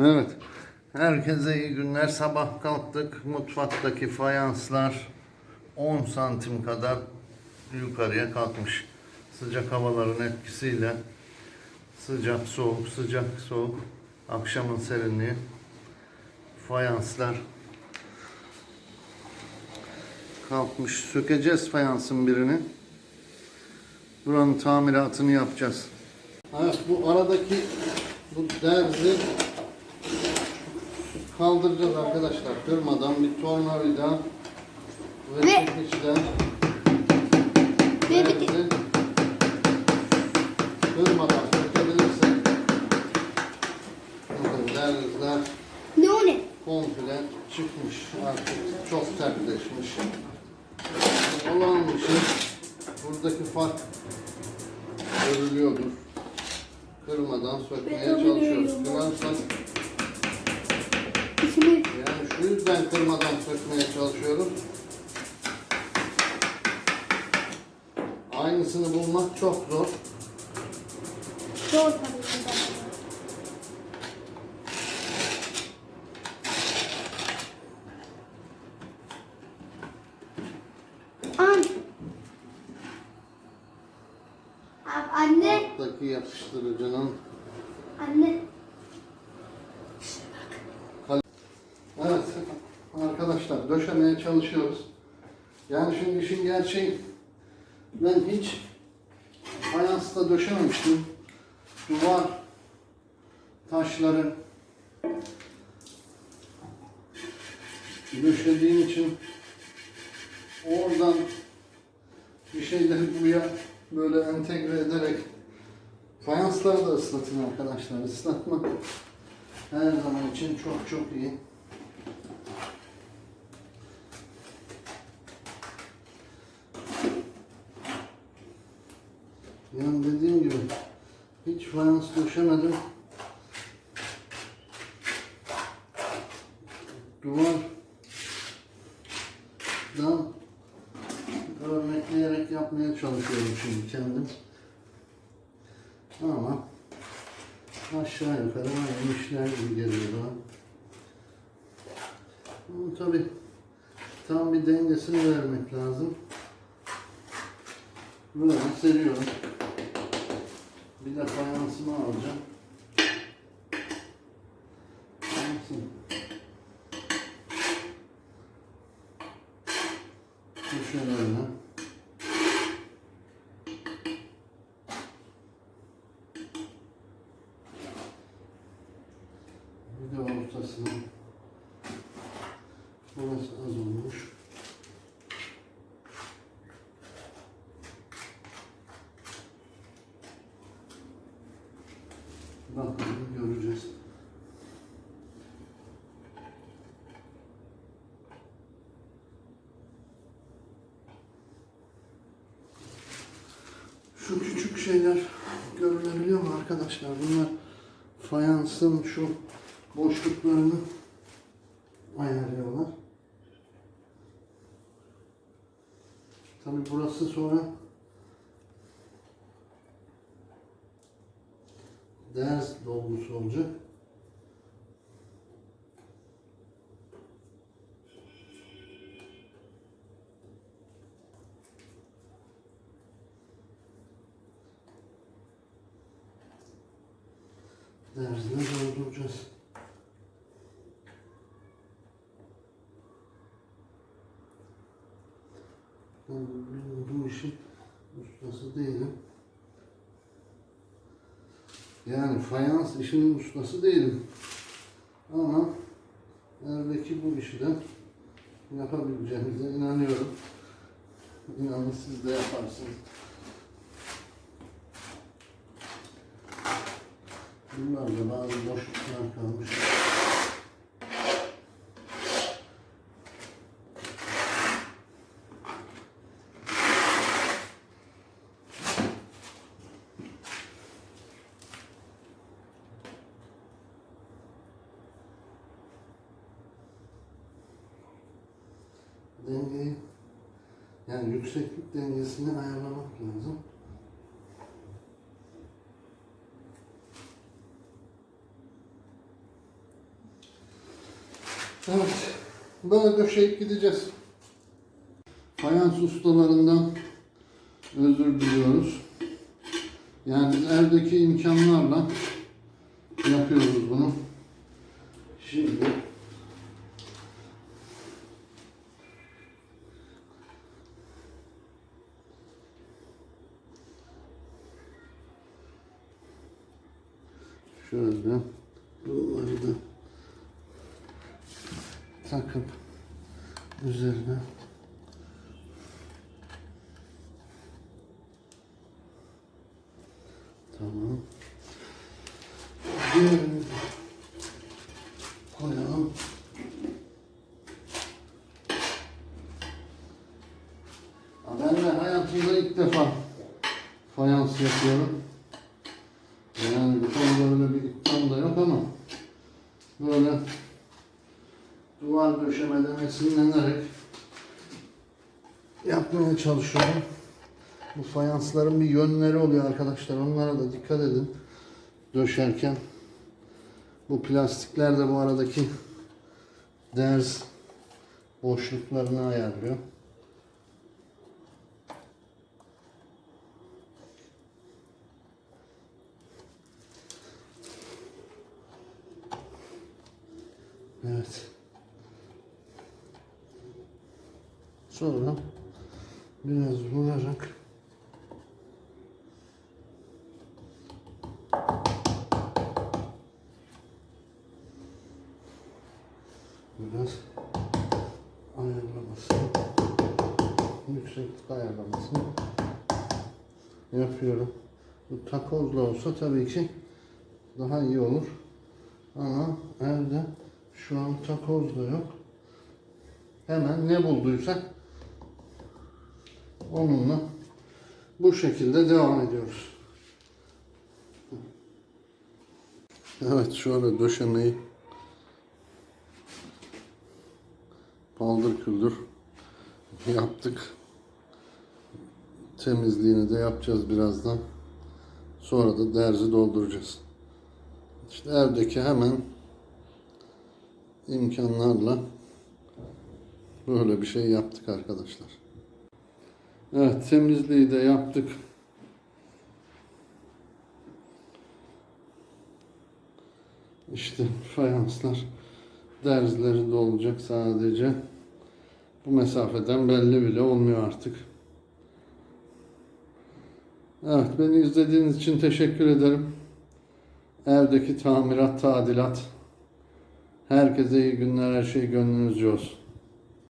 Evet. Herkese iyi günler. Sabah kalktık. Mutfaktaki fayanslar 10 santim kadar yukarıya kalkmış. Sıcak havaların etkisiyle sıcak soğuk sıcak soğuk akşamın serinliği fayanslar kalkmış. Sökeceğiz fayansın birini. Buranın tamiratını yapacağız. Evet bu aradaki bu derzi kaldıracağız arkadaşlar. Kırmadan bir tornavida ve, Ve- çekiçle Ve bir de- kırmadan sökebilirsek bakın derzler Ne o ne? komple çıkmış artık çok sertleşmiş. Olan bir şey buradaki fark görülüyordur. Kırmadan sökmeye çalışıyoruz. Kırarsak yüzden kırmadan sökmeye çalışıyoruz. Aynısını bulmak çok zor. zor tabii ki. An. Anne, Alttaki yapıştırıcının anne. Evet arkadaşlar döşemeye çalışıyoruz. Yani şimdi işin gerçeği ben hiç fayansta döşememiştim. Duvar taşları döşediğim için oradan bir şeyleri buraya böyle entegre ederek fayansları da ıslatın arkadaşlar. Islatmak her zaman için çok çok iyi. Yani dediğim gibi döşemedim. Duvardan örnekleyerek yapmaya çalışıyorum şimdi kendim. Ama aşağı yukarı aynı işler gibi geliyor bana. Ama tabii tam bir dengesini vermek lazım. Böyle seriyorum. Bir de fayansımı alacağım. Fayansım. Öyle. Bir de ortasına. Burası az olmuş. Bakalım göreceğiz. Şu küçük şeyler görülebiliyor mu arkadaşlar? Bunlar fayansın şu boşluklarını ayarlıyorlar. Tabi burası sonra ders dolgusu olacak. Dersine dolduracağız. Ben bu- işin ustası değilim. Yani fayans işinin ustası değilim. Ama eldeki bu işi de yapabileceğimize inanıyorum. İnanın siz de yaparsınız. Bunlarda bazı boşluklar kalmış. Dengeyi yani yükseklik dengesini ayarlamak lazım. Evet. Böyle döşeyip gideceğiz. Fayans ustalarından özür diliyoruz. Yani biz evdeki imkanlarla yapıyoruz bunu. Şimdi şöyle bunları da takıp üzerine tamam. Diğerini koyalım. Ben de hayatımda ilk defa fayans yapıyorum yani bu konuda öyle bir iddiam da yok ama böyle döşemeden esinlenerek yapmaya çalışıyorum. Bu fayansların bir yönleri oluyor arkadaşlar. Onlara da dikkat edin. Döşerken. Bu plastikler de bu aradaki derz boşluklarını ayarlıyor. Evet. Sonra biraz vurarak biraz ayarlamasını yükseklik ayarlamasını yapıyorum. Bu takozla olsa tabii ki daha iyi olur. Ama evde şu an takoz da yok. Hemen ne bulduysak onunla bu şekilde devam ediyoruz. Evet şöyle döşemeyi paldır küldür yaptık. Temizliğini de yapacağız birazdan. Sonra da derzi dolduracağız. İşte evdeki hemen imkanlarla böyle bir şey yaptık arkadaşlar. Evet temizliği de yaptık. İşte fayanslar derzleri de olacak sadece. Bu mesafeden belli bile olmuyor artık. Evet beni izlediğiniz için teşekkür ederim. Evdeki tamirat, tadilat. Herkese iyi günler, her şey gönlünüzce olsun.